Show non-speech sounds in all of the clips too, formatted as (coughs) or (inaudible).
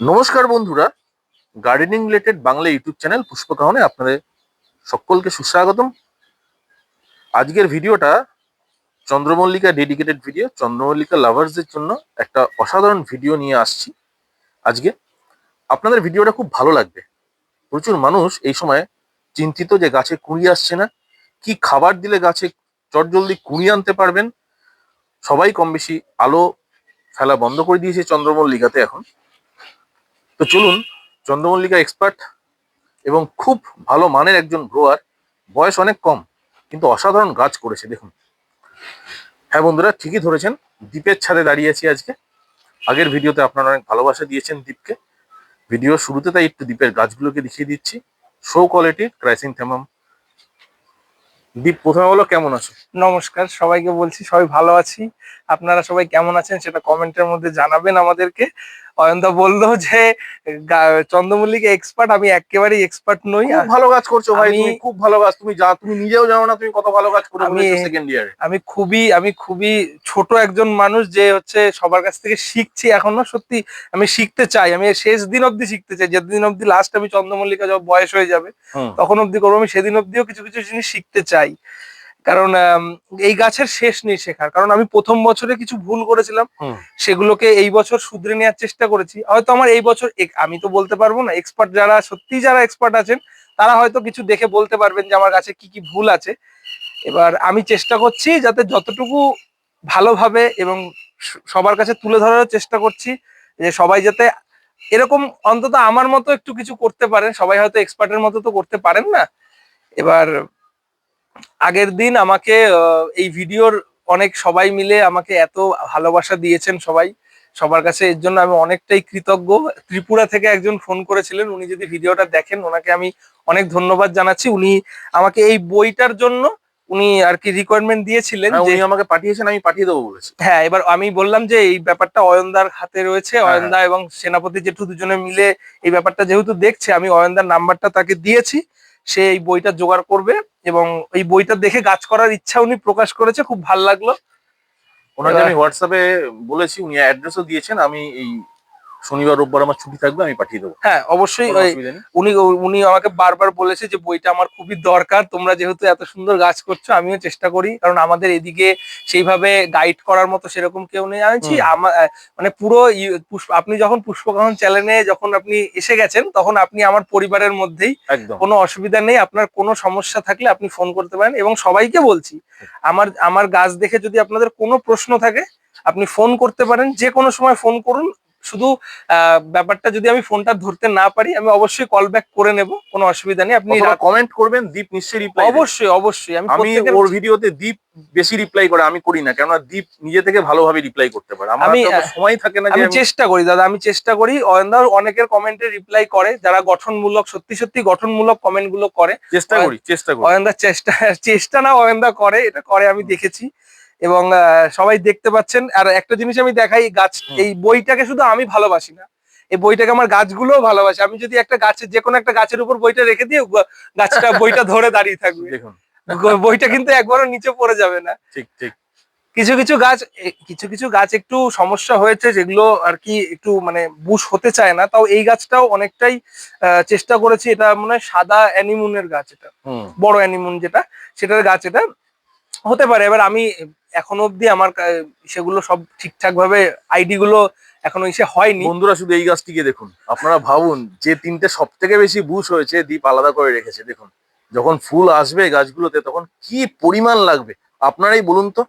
নমস্কার বন্ধুরা। Gardening related Bangla YouTube channel পুষ্পকাহনে আপনাদের সকলকে সুস্বাগতম। আজকের ভিডিওটা চন্দ্রমল্লিকা ডেডিকেটেড ভিডিও চন্দ্রমল্লিকা লাভার্সদের জন্য একটা অসাধারণ ভিডিও নিয়ে আসছি আজকে। আপনাদের ভিডিওটা খুব ভালো লাগবে। প্রচুর মানুষ এই সময় চিন্তিত যে গাছে কুড়ি আসছে না, কি খাবার দিলে গাছে চটজলদি কুড়ি আনতে পারবেন? সবাই কম বেশি আলো ফেলা বন্ধ করে দিয়েছে চন্দ্রমল্লিকাতে এখন। তো চলুন, চন্দ্রমল্লিকা এক্সপার্ট এবং খুব ভালো মানের একজন গ্রোয়ার বয়স অনেক কম, কিন্তু অসাধারণ গাছ করেছে, দেখুন। হ্যাঁ বন্ধুরা, ঠিকই ধরেছেন দ্বীপের ছাদে দাঁড়িয়ে আছি আজকে। আগের ভিডিওতে আপনারা অনেক ভালোবাসা দিয়েছেন দ্বীপকে ভিডিও শুরুতে তাই একটু দ্বীপের গাছগুলোকে দেখিয়ে দিচ্ছি। শো কোয়ালিটির ক্রাইসিন থেমাম দ্বীপ প্রথমে বলো, কেমন আছো? নমস্কার, সবাইকে বলছি সবাই ভালো আছি। আপনারা সবাই কেমন আছেন সেটা কমেন্টের মধ্যে জানাবেন আমাদেরকে। অয়নদা বলল যে চন্দ্রমল্লিকা এক্সপার্ট আমি একেবারেই এক্সপার্ট নই। খুব ভালো কাজ করছ ভাই তুমি খুব ভালো কাজ তুমি যা তুমি নিজেও জানো না তুমি কত ভালো কাজ করে আমি- সেকেন্ড ইয়ারে আমি খুবই আমি খুবই ছোট একজন মানুষ যে হচ্ছে সবার কাছ থেকে শিখছি এখনও সত্যি আমি শিখতে চাই। আমি শেষ দিন অবধি শিখতে চাই। যেদিন অবধি লাস্ট আমি চন্দ্রমল্লিকা যখন বয়স হয়ে যাবে তখন অবধি করব। আমি সেদিন অবধিও কিছু কিছু জিনিস শিখতে চাই। কারণ এই গাছের শেষ নেই শেখার। কারণ আমি প্রথম বছরে কিছু ভুল করেছিলাম সেগুলোকে এই বছর শুধরে নেওয়ার চেষ্টা করেছি। হয়তো আমার এই বছর আমি তো বলতে পারব না এক্সপার্ট যারা সত্যি যারা এক্সপার্ট আছেন তারা হয়তো কিছু দেখে বলতে পারবেন যে আমার গাছে কি কি ভুল আছে। এবার আমি চেষ্টা করছি যাতে যতটুকু ভালোভাবে এবং সবার কাছে তুলে ধরার চেষ্টা করছি যে সবাই যাতে এরকম অন্তত আমার মতো একটু কিছু করতে পারেন। সবাই হয়তো এক্সপার্টের মতো তো করতে পারেন না। এবার আগের দিন আমাকে এই ভিডিওর অনেক সবাই মিলে আমাকে এত ভালোবাসা দিয়েছেন সবাই সবার কাছে। এর জন্য আমি অনেকটাই কৃতজ্ঞ। ত্রিপুরা থেকে একজন ফোন করেছিলেন উনি যদি ভিডিওটা দেখেন ওনাকে আমি অনেক ধন্যবাদ জানাচ্ছি। উনি আমাকে এই বইটার জন্য উনি আর কি রিকোয়ারমেন্ট দিয়েছিলেন হ্যাঁ, যে উনি আমাকে পাঠিয়েছেন আমি পাঠিয়ে দেবো বলেছি। হ্যাঁ এবার আমি বললাম যে এই ব্যাপারটা অয়নদার হাতে রয়েছে। হ্যাঁ, অয়নদা এবং সেনাপতি জেঠু দুজনে মিলে এই ব্যাপারটা যেহেতু দেখছে আমি অয়নদার নাম্বারটা তাকে দিয়েছি। সে এই বইটা জোগাড় করবে। এবং এই বইটা দেখে গাছ করার ইচ্ছা উনি প্রকাশ করেছে খুব ভালো লাগল। ওনাকে আমি হোয়াটসঅ্যাপে বলেছি উনি অ্যাড্রেসও দিয়েছেন আমি এই শনিবার রোববার আমার ছুটি থাকবে আমি পাঠিয়ে দেবো। হ্যাঁ অবশ্যই উনি উনি আমাকে বারবার বলেছে যে বইটা আমার খুবই দরকার তোমরা যেহেতু এত সুন্দর গাছ করছ আমিও চেষ্টা করি কারণ আমাদের এদিকে সেইভাবে গাইড করার মতো সেরকম কেউ নেই। আনছি আমার মানে পুরো আপনি যখন পুষ্পকাহন চ্যানেলে যখন আপনি এসে গেছেন তখন আপনি আমার পরিবারের মধ্যেই কোনো অসুবিধা নেই আপনার কোনো সমস্যা থাকলে আপনি ফোন করতে পারেন এবং সবাইকে বলছি আমার আমার গাছ দেখে যদি আপনাদের কোনো প্রশ্ন থাকে আপনি ফোন করতে পারেন যে কোনো সময় ফোন করুন শুধু ব্যাপারটা যদি আমি ফোনটা ধরতে না পারি আমি অবশ্যই কল ব্যাক করে নেব কোনো অসুবিধা নেই। আপনি কমেন্ট করবেন দীপ নিশ্চয়ই রিপ্লাই অবশ্যই অবশ্যই আমি আমি ওর ভিডিওতে দীপ বেশি রিপ্লাই করে আমি করি না কেননা দীপ নিজে থেকে ভালোভাবে রিপ্লাই করতে পারে। আমার আমি, সময় থাকে না আমি চেষ্টা করি দাদা আমি চেষ্টা করি। অয়নদার অনেকের কমেন্টে রিপ্লাই করে যারা গঠনমূলক সত্যি সত্যি গঠনমূলক কমেন্টগুলো করে। চেষ্টা করি চেষ্টা করি। অয়নদা চেষ্টা চেষ্টা না অয়নদা করে এটা করে আমি দেখেছি। এবং সবাই দেখতে পাচ্ছেন। আর একটা জিনিস আমি দেখাই গাছ এই বইটাকে শুধু আমি ভালোবাসি না। এই বইটাকে আমার গাছগুলোও ভালোবাসে। আমি যদি একটা গাছের যে কোনো একটা গাছের উপর বইটা রেখে দিয়ে গাছটা (laughs) বইটা ধরে দাঁড়িয়ে থাকবে। দেখুন। বইটা কিন্তু একবারও নিচে পড়ে যাবে না। ঠিক ঠিক। কিছু কিছু গাছ কিছু কিছু গাছ একটু সমস্যা হয়েছে যেগুলো আর কি একটু মানে বুশ হতে চায় না। তাও এই গাছটাও অনেকটাই আহ, চেষ্টা করেছি এটা মনে হয় সাদা অ্যানিমুনের গাছ এটা। বড় অ্যানিমুন যেটা সেটার গাছ এটা। হতে পারে। এবার আমি এখনও অবধি আমার সেগুলো সব ঠিকঠাক ভাবে আইডি গুলো এখনও এসে হয়নি। বন্ধুরা, শুধু এই গাছটিকে দেখুন। আপনারা ভাবুন, যে তিনটে সব থেকে বেশি বুশ হয়েছে, দ্বীপ আলাদা করে রেখেছে, দেখুন। যখন ফুল আসবে গাছগুলোতে, তখন কি পরিমাণ লাগবে? আপনারাই বলুন তো।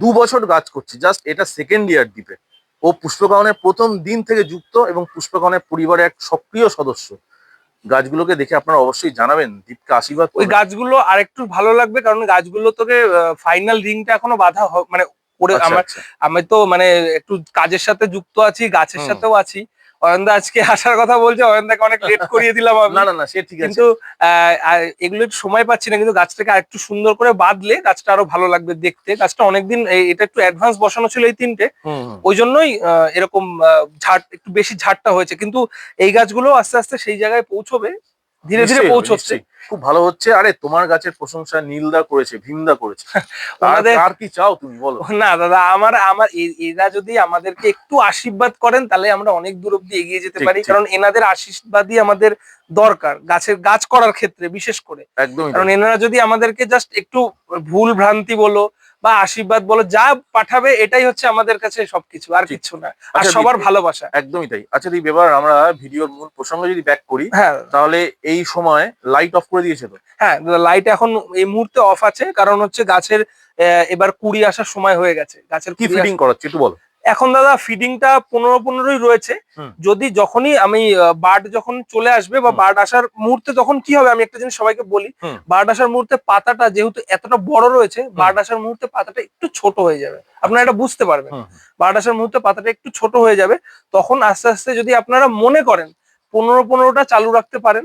দু বছর গাছ করছি, জাস্ট এটা সেকেন্ড ইয়ার দ্বীপে। ও পুষ্পকাহনের প্রথম দিন থেকে যুক্ত এবং পুষ্পকাহনের পরিবারের এক সক্রিয় সদস্য। গাছগুলোকে দেখে আপনারা অবশ্যই জানাবেন দীপকে আশীর্বাদ ওই গাছগুলো আর একটু ভালো লাগবে কারণ গাছগুলো তোকে ফাইনাল রিংটা এখনও বাধা মানে করে আচ্ছা, আমার আচ্ছা। আমি তো মানে একটু কাজের সাথে যুক্ত আছি গাছের সাথেও আছি। অয়নদা আজকে আসার কথা বলছে অয়ন্দাকে অনেক লেট (laughs) করিয়ে দিলাম আমি। না না না সে ঠিক আছে। কিন্তু এগুলো একটু সময় পাচ্ছি না কিন্তু গাছটাকে আরেকটু সুন্দর করে বাঁধলে গাছটা আরও ভালো লাগবে দেখতে। গাছটা অনেকদিন এটা একটু অ্যাডভান্স বসানো ছিল এই তিনটে। ওই জন্যই আহ, এরকম ঝাড় একটু বেশি ঝাড়টা হয়েছে। কিন্তু এই গাছগুলো আস্তে আস্তে সেই জায়গায় পৌঁছবে। ধীরে ধীরে পৌঁছচ্ছে। খুব ভালো হচ্ছে। আরে তোমার গাছের প্রশংসা নীলদা করেছে ভীমদা করেছে। আর কি চাও তুমি বলো? না দাদা আমার আমার এরা যদি আমাদেরকে একটু আশীর্বাদ করেন তাহলে আমরা অনেক দূর অব্দি এগিয়ে যেতে পারি। কারণ এনাদের আশীর্বাদই আমাদের দরকার গাছের গাছ করার ক্ষেত্রে বিশেষ করে। একদম কারণ এনারা যদি আমাদেরকে জাস্ট একটু ভুল ভ্রান্তি বলো বা আশীর্বাদ বলো যা পাঠাবে এটাই হচ্ছে আমাদের কাছে সবকিছু আর কিছু না। আর আচ্ছা, সবার ভালোবাসা। একদমই তাই। আচ্ছা দীপ এবার আমরা ভিডিওর মূল প্রসঙ্গে যদি ব্যাক করি হ্যাঁ। তাহলে এই সময় লাইট অফ করে দিয়েছে তো? হ্যাঁ লাইট এখন এই মুহূর্তে অফ আছে কারণ হচ্ছে গাছের এবার কুড়ি আসার সময় হয়ে গেছে। গাছের কি ফিটিং ফিডিং করাচ্ছে একটু বলো। এখন দাদা ফিডিংটা পনেরো পনেরোই রয়েছে। যদি যখনই আমি বার্ড যখন চলে আসবে বা। বার্ড আসার মুহূর্তে তখন কি হবে? আমি একটা জিনিস সবাইকে বলি। বার্ড আসার মুহূর্তে পাতাটা যেহেতু এতটা বড় রয়েছে বার্ড আসার মুহূর্তে পাতাটা একটু ছোট হয়ে যাবে। আপনারা এটা বুঝতে পারবেন। বার্ড আসার মুহূর্তে পাতাটা একটু ছোট হয়ে যাবে তখন আস্তে আস্তে যদি আপনারা মনে করেন পনেরো পনেরোটা চালু রাখতে পারেন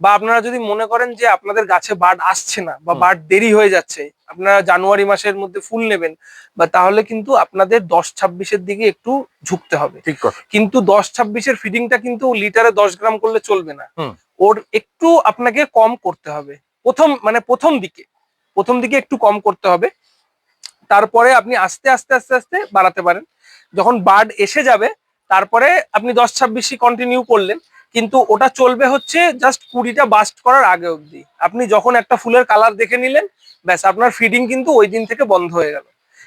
বা আপনারা যদি মনে করেন যে আপনাদের গাছে বার্ড আসছে না বা। বার্ড দেরি হয়ে যাচ্ছে আপনারা জানুয়ারি মাসের মধ্যে ফুল নেবেন বা তাহলে কিন্তু আপনাদের দশ ছাব্বিশের দিকে একটু ঝুঁকতে হবে। ঠিক কথা। কিন্তু দশ ছাব্বিশের ফিডিংটা কিন্তু লিটারে দশ গ্রাম করলে চলবে না। ওর একটু আপনাকে কম করতে হবে। প্রথম মানে প্রথম দিকে প্রথম দিকে একটু কম করতে হবে। তারপরে আপনি আস্তে আস্তে আস্তে আস্তে বাড়াতে পারেন। যখন বার্ড এসে যাবে তারপরে আপনি দশ ছাব্বিশই কন্টিনিউ করলেন কিন্তু ওটা চলবে হচ্ছে জাস্ট কুড়িটা বাস্ট করার আগে অবধি। আপনি যখন একটা ফুলের কালার দেখে নিলেন, ব্যাস আপনার ফিডিং কিন্তু ওই দিন থেকে বন্ধ হয়ে গেল।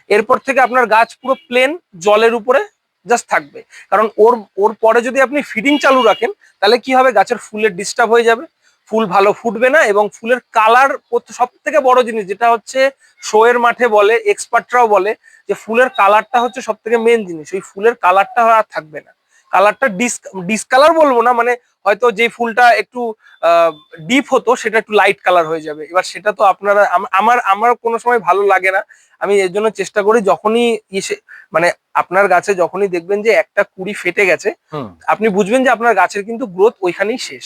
এরপর থেকে আপনার গাছ পুরো প্লেন জলের উপরে জাস্ট থাকবে। কারণ ওর ওর পরে যদি আপনি ফিডিং চালু রাখেন, তাহলে কি হবে? গাছের ফুলের ডিস্টার্ব হয়ে যাবে। ফুল ভালো ফুটবে না এবং ফুলের কালার সব থেকে বড় জিনিস যেটা হচ্ছে শোয়ের মাঠে বলে এক্সপার্টরাও বলে যে ফুলের কালারটা হচ্ছে সব থেকে মেন জিনিস। ওই ফুলের কালারটা আর থাকবে না। কালারটা ডিস ডিসকালার বলব না মানে হয়তো যে ফুলটা একটু ডিপ হতো সেটা একটু লাইট কালার হয়ে যাবে। এবার সেটা তো আপনারা আমার আমার কোনো সময় ভালো লাগে না। আমি এর জন্য চেষ্টা করি যখনই এসে মানে আপনার গাছে যখনই দেখবেন যে একটা কুড়ি ফেটে গেছে আপনি বুঝবেন যে আপনার গাছের কিন্তু গ্রোথ ওইখানেই শেষ।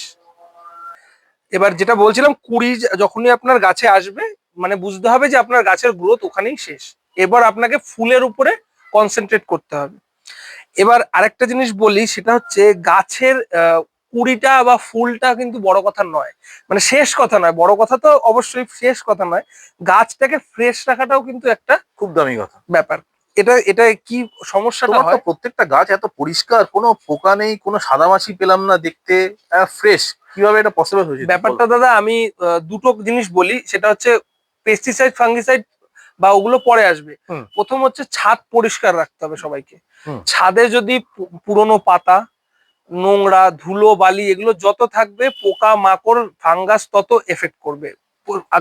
এবার যেটা বলছিলাম কুড়ি যখনই আপনার গাছে আসবে মানে বুঝতে হবে যে আপনার গাছের গ্রোথ ওখানেই শেষ। এবার আপনাকে ফুলের উপরে কনসেন্ট্রেট করতে হবে। এবার আরেকটা জিনিস বলি সেটা হচ্ছে গাছের কুড়িটা বা ফুলটা কিন্তু বড় কথা নয়। মানে শেষ কথা নয় বড় কথা তো অবশ্যই শেষ কথা নয়। গাছটাকে ফ্রেশ রাখাটাও কিন্তু একটা খুব দামি কথা। ব্যাপার। এটা এটা কি সমস্যাটা হয়? প্রত্যেকটা গাছ এত পরিষ্কার কোনো পোকা নেই কোনো সাদামাছি পেলাম না দেখতে ফ্রেশ কীভাবে এটা পসিবল হয়েছে? ব্যাপারটা দাদা আমি দুটো জিনিস বলি সেটা হচ্ছে পেস্টিসাইড ফাঙ্গিসাইড বা ওগুলো পরে আসবে। প্রথম হচ্ছে ছাদ পরিষ্কার রাখতে হবে সবাইকে। ছাদে যদি পুরোনো পাতা নোংরা ধুলো বালি এগুলো যত থাকবে পোকা মাকড় ফাঙ্গাস তত এফেক্ট করবে।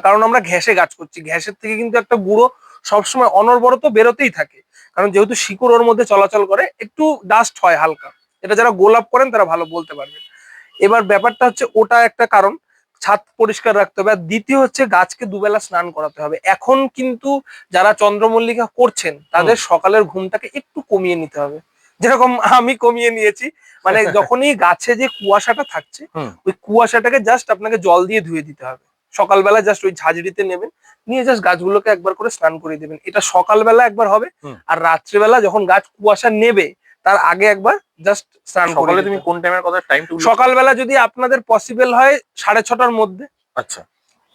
কারণ আমরা ঘ্যাসে গাছ করছি। ঘ্যাসের থেকে কিন্তু একটা গুঁড়ো সবসময় অনর্বরত বেরোতেই থাকে। কারণ যেহেতু শিকড় ওর মধ্যে চলাচল করে একটু ডাস্ট হয় হালকা। এটা যারা গোলাপ করেন তারা ভালো বলতে পারবেন। এবার ব্যাপারটা হচ্ছে ওটা একটা কারণ। ছাদ পরিষ্কার রাখতে হবে। আর দ্বিতীয় হচ্ছে গাছকে দুবেলা স্নান করাতে হবে। এখন কিন্তু যারা চন্দ্রমল্লিকা করছেন তাদের সকালের ঘুমটাকে একটু কমিয়ে নিতে হবে। যেরকম আমি কমিয়ে নিয়েছি মানে (laughs) যখনই গাছে যে কুয়াশাটা থাকছে ওই কুয়াশাটাকে জাস্ট আপনাকে জল দিয়ে ধুয়ে দিতে হবে। সকালবেলা জাস্ট ওই ঝাঁঝরিতে নেবেন নিয়ে জাস্ট গাছগুলোকে একবার করে স্নান করিয়ে দেবেন। এটা সকালবেলা একবার হবে আর রাত্রেবেলা যখন গাছ কুয়াশা নেবে তার আগে একবার জাস্ট স্নান করে তুমি কোন টাইমের কথা টাইম সকালবেলা যদি আপনাদের পসিবল হয় সাড়ে ছটার মধ্যে। আচ্ছা।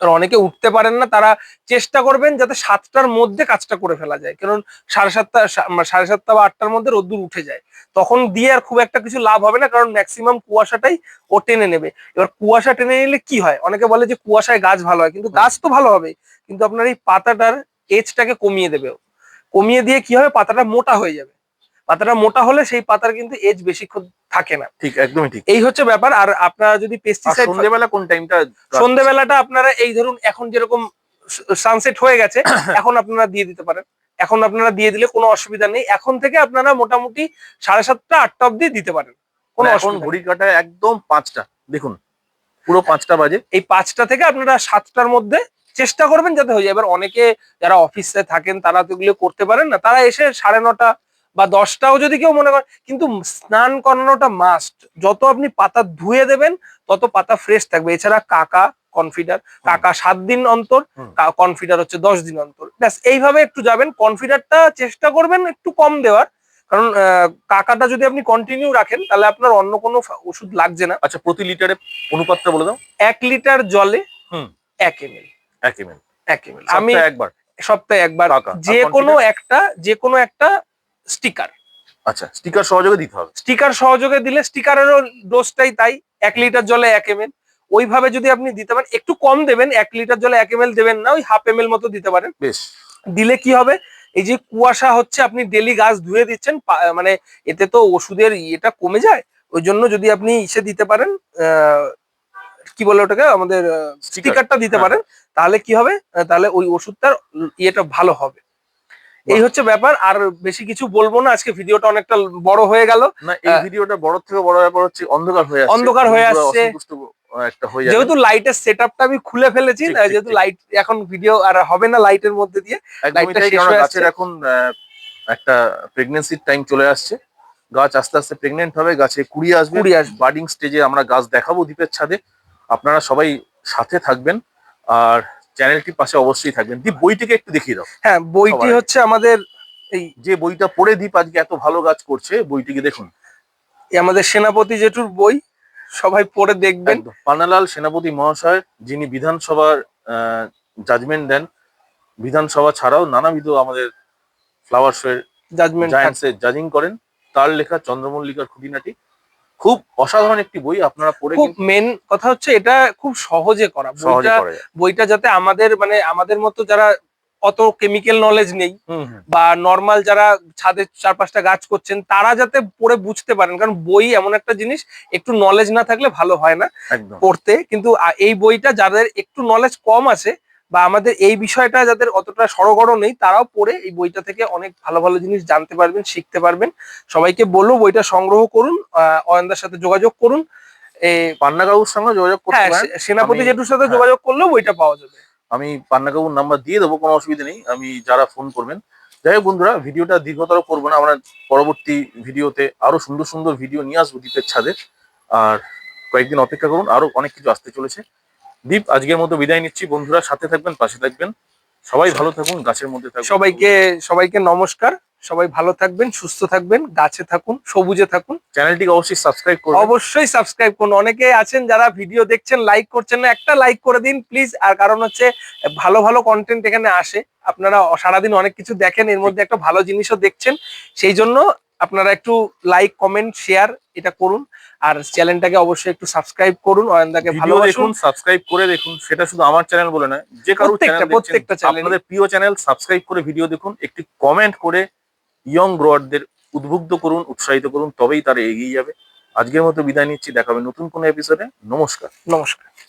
অনেকে উঠতে পারেন না তারা চেষ্টা করবেন যাতে সাতটার মধ্যে কাজটা করে ফেলা যায়। কারণ সাড়ে সাতটা সা- সাড়ে সাতটা বা আটটার মধ্যে রোদ্দুর উঠে যায়। তখন দিয়ে আর খুব একটা কিছু লাভ হবে না কারণ ম্যাক্সিমাম কুয়াশাটাই ও টেনে নেবে। এবার কুয়াশা টেনে নিলে কি হয়? অনেকে বলে যে কুয়াশায় গাছ ভালো হয় কিন্তু গাছ তো ভালো হবে। কিন্তু আপনার এই পাতাটার এজটাকে কমিয়ে দেবে। কমিয়ে দিয়ে কি হবে? পাতাটা মোটা হয়ে যাবে। পাতাটা মোটা হলে সেই পাতার কিন্তু এজ বেশিক্ষণ থাকে না। ঠিক একদমই ঠিক। এই হচ্ছে ব্যাপার আর আপনারা যদি পেস্টিসাইড সন্ধ্যেবেলা কোন টাইমটা সন্ধ্যেবেলাটা আপনারা এই ধরুন এখন যেরকম সানসেট হয়ে গেছে (coughs) এখন আপনারা দিয়ে দিতে পারেন। এখন আপনারা দিয়ে দিলে কোনো অসুবিধা নেই। এখন থেকে আপনারা মোটামুটি সাড়ে সাতটা আটটা অব্দি দিতে পারেন। কোনো এখন। ঘড়ি কাটায় একদম পাঁচটা দেখুন পুরো পাঁচটা বাজে। এই পাঁচটা থেকে আপনারা সাতটার মধ্যে চেষ্টা করবেন যাতে হয়ে যায়। এবার অনেকে যারা অফিসে থাকেন তারা তো এগুলো করতে পারেন না। তারা এসে সাড়ে নটা বা দশটাও যদি কেউ মনে করেন কিন্তু স্নান করানোটা মাস্ট যত আপনি পাতা ধুয়ে দেবেন তত পাতা ফ্রেশ থাকবে। এছাড়া কাকা কনফিডার কাকা সাত দিন অন্তর কনফিডার হচ্ছে দশ দিন অন্তর। ব্যাস এইভাবে একটু যাবেন। কনফিডারটা চেষ্টা করবেন একটু কম দেওয়ার। কারণ কাকাটা যদি আপনি কন্টিনিউ রাখেন তাহলে আপনার অন্য কোনো ওষুধ লাগছে না। আচ্ছা প্রতি লিটারে অনুপাতটা বলে দাও। এক লিটার জলে। এক এমএল এক এমএল এক এমএল আমি আমি একবার। সপ্তাহে একবার। যে কোনো একটা যে কোনো একটা স্টিকার। আচ্ছা স্টিকার সহযোগে দিতে হবে। স্টিকার সহযোগে দিলে স্টিকারেরও ডোজটাই তাই এক লিটার জলে এক এমএল ওইভাবে যদি আপনি দিতে পারেন একটু কম দেবেন এক লিটার জলে এক এমএল দেবেন না ওই হাফ এমএল মতো দিতে পারেন। বেশ। দিলে কি হবে এই যে কুয়াশা হচ্ছে আপনি ডেলি গাছ ধুয়ে দিচ্ছেন মানে এতে তো ওষুধের ইয়েটা কমে যায় ওই জন্য যদি আপনি ইসে দিতে পারেন আহ, কি বলে ওটাকে আমাদের স্টিকারটা দিতে হ্যাঁ। পারেন তাহলে কি হবে তাহলে ওই ওষুধটার ইয়েটা ভালো হবে। এই হচ্ছে ব্যাপার আর বেশি কিছু বলব না আজকে ভিডিওটা অনেকটা বড় হয়ে গেল। না এই ভিডিওটা বড় থেকে বড় ব্যাপার হচ্ছে অন্ধকার হয়ে আসছে। অন্ধকার হয়ে আসছে। একটা হয়ে যেহেতু লাইটের সেট আমি খুলে ফেলেছি যেহেতু লাইট এখন ভিডিও আর হবে না লাইটের মধ্যে দিয়ে লাইটটা শেষ হয়ে গাছের এখন একটা প্রেগনেন্সির টাইম চলে আসছে। গাছ আস্তে আস্তে প্রেগনেন্ট হবে গাছে কুড়ি আসবে। কুড়ি আসবে। বার্ডিং স্টেজে আমরা গাছ দেখাবো দ্বীপের ছাদে। আপনারা সবাই সাথে থাকবেন। আর চ্যানেলটির পাশে অবশ্যই থাকবেন। দীপ বইটিকে একটু দেখিয়ে দাও। হ্যাঁ বইটি হচ্ছে আমাদের এই যে বইটা পড়ে দীপ আজকে এত ভালো কাজ করছে বইটিকে দেখুন। আমাদের সেনাপতি জেঠুর বই সবাই পড়ে দেখবেন। পানালাল সেনাপতি মহাশয় যিনি বিধানসভার জাজমেন্ট দেন বিধানসভা ছাড়াও নানাবিধ আমাদের ফ্লাওয়ার শোয়ের জাজমেন্ট জাজিং করেন। তার লেখা চন্দ্রমল্লিকার খুঁটিনাটি। খুব অসাধারণ একটি বই আপনারা পড়ে খুব মেন কথা হচ্ছে এটা খুব সহজে করা। বইটা বইটা যাতে আমাদের মানে আমাদের মতো যারা অত কেমিক্যাল নলেজ নেই বা নর্মাল যারা ছাদে চার পাঁচটা গাছ করছেন তারা যাতে পড়ে বুঝতে পারেন। কারণ বই এমন একটা জিনিস একটু নলেজ না থাকলে ভালো হয় না পড়তে। কিন্তু এই বইটা যাদের একটু নলেজ কম আছে বা আমাদের এই বিষয়টা যাদের অতটা সড়গড় নেই তারাও পড়ে এই বইটা থেকে অনেক ভালো ভালো জিনিস জানতে পারবেন শিখতে পারবেন। সবাইকে বলব বইটা সংগ্রহ করুন অয়নদার সাথে যোগাযোগ করুন। এ, পান্না কাকুর সঙ্গে যোগাযোগ করতে হ্যাঁ সেনাপতি জেঠুর সাথে হ্যাঁ। যোগাযোগ করলেও বইটা পাওয়া যাবে। আমি পান্না কাকুর নাম্বার দিয়ে দেবো কোনো অসুবিধা নেই। আমি যারা ফোন করবেন যাই হোক বন্ধুরা ভিডিওটা দীর্ঘতর করব না। আমরা পরবর্তী ভিডিওতে আরও সুন্দর সুন্দর ভিডিও নিয়ে আসব দ্বীপের ছাদে। আর কয়েকদিন অপেক্ষা করুন আরও অনেক কিছু আসতে চলেছে। দীপ আজকের মতো বিদায় নিচ্ছি। বন্ধুরা সাথে থাকবেন পাশে থাকবেন। সবাই ভালো থাকুন গাছের মধ্যে থাকুন। সবাইকে সবাইকে নমস্কার। সবাই ভালো থাকবেন সুস্থ থাকবেন গাছে থাকুন সবুজে থাকুন। চ্যানেলটিকে অবশ্যই সাবস্ক্রাইব করুন অবশ্যই সাবস্ক্রাইব করুন। অনেকে আছেন যারা ভিডিও দেখছেন লাইক করছেন না একটা লাইক করে দিন প্লিজ। আর কারণ হচ্ছে ভালো ভালো কন্টেন্ট এখানে আসে। আপনারা সারাদিন অনেক কিছু দেখেন এর মধ্যে একটা ভালো জিনিসও দেখছেন। সেই জন্য আপনারা একটু লাইক কমেন্ট শেয়ার এটা করুন। আর চ্যানেলটাকে অবশ্যই একটু সাবস্ক্রাইব করুন অয়নদাকে ভালো দেখুন সাবস্ক্রাইব করে দেখুন সেটা শুধু আমার চ্যানেল বলে না যে কারও চ্যানেল প্রত্যেকটা চ্যানেল আপনাদের প্রিয় চ্যানেল সাবস্ক্রাইব করে ভিডিও দেখুন একটি কমেন্ট করে ইয়ং গ্রোয়ারদের উদ্বুদ্ধ করুন উৎসাহিত করুন তবেই তারা এগিয়ে যাবে। আজকের মতো বিদায় নিচ্ছি দেখাবে নতুন কোনো এপিসোডে নমস্কার। নমস্কার।